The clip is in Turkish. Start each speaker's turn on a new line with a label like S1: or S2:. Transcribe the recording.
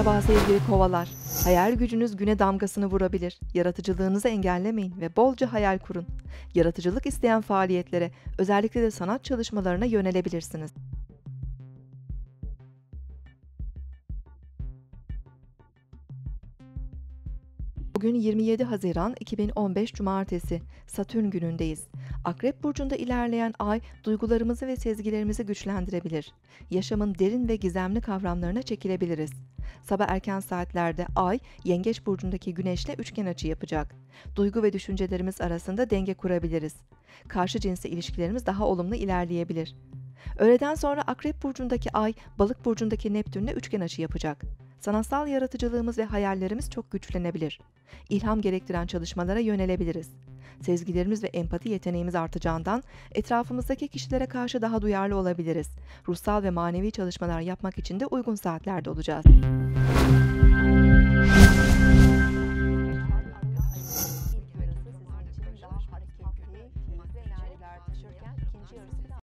S1: Merhaba sevgili kovalar. Hayal gücünüz güne damgasını vurabilir. Yaratıcılığınızı engellemeyin ve bolca hayal kurun. Yaratıcılık isteyen faaliyetlere, özellikle de sanat çalışmalarına yönelebilirsiniz. Bugün 27 Haziran 2015 Cumartesi, Satürn günündeyiz. Akrep burcunda ilerleyen ay duygularımızı ve sezgilerimizi güçlendirebilir. Yaşamın derin ve gizemli kavramlarına çekilebiliriz. Sabah erken saatlerde ay Yengeç burcundaki güneşle üçgen açı yapacak. Duygu ve düşüncelerimiz arasında denge kurabiliriz. Karşı cinsle ilişkilerimiz daha olumlu ilerleyebilir. Öğleden sonra Akrep burcundaki ay Balık burcundaki Neptünle üçgen açı yapacak. Sanatsal yaratıcılığımız ve hayallerimiz çok güçlenebilir. İlham gerektiren çalışmalara yönelebiliriz. Sezgilerimiz ve empati yeteneğimiz artacağından etrafımızdaki kişilere karşı daha duyarlı olabiliriz. Ruhsal ve manevi çalışmalar yapmak için de uygun saatlerde olacağız.